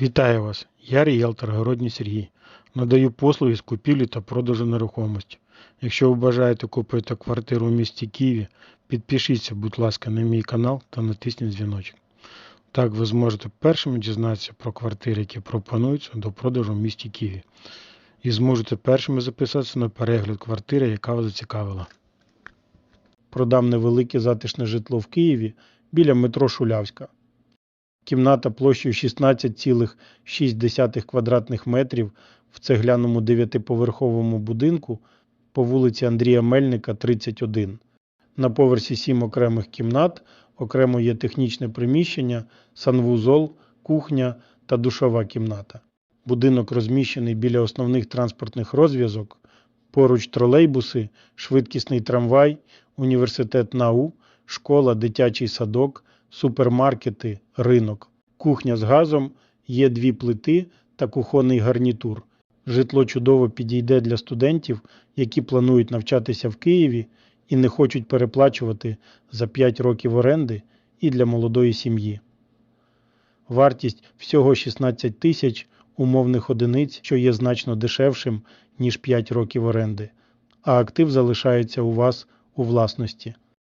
Вітаю вас! Я ріелтор Городній Сергій. Надаю послуги з купівлі та продажу нерухомості. Якщо ви бажаєте купити квартиру у місті Києві, підпишіться, будь ласка, на мій канал та натисніть дзвіночок. Так ви зможете першими дізнатися про квартири, які пропонуються до продажу в місті Києві. І зможете першими записатися на перегляд квартири, яка вас зацікавила. Продам невелике затишне житло в Києві біля метро Шулявська. Кімната площею 16,6 квадратних метрів в цегляному дев'ятиповерховому будинку по вулиці Андрія Мельника, 31. На поверсі 7 окремих кімнат, окремо є технічне приміщення, санвузол, кухня та душова кімната. Будинок розміщений біля основних транспортних розв'язок, поруч тролейбуси, швидкісний трамвай, університет НАУ, школа, дитячий садок, супермаркети, ринок. Кухня з газом, є дві плити та кухонний гарнітур. Житло чудово підійде для студентів, які планують навчатися в Києві і не хочуть переплачувати за 5 років оренди, і для молодої сім'ї. Вартість всього 16 тисяч умовних одиниць, що є значно дешевшим, ніж 5 років оренди, а актив залишається у вас у власності.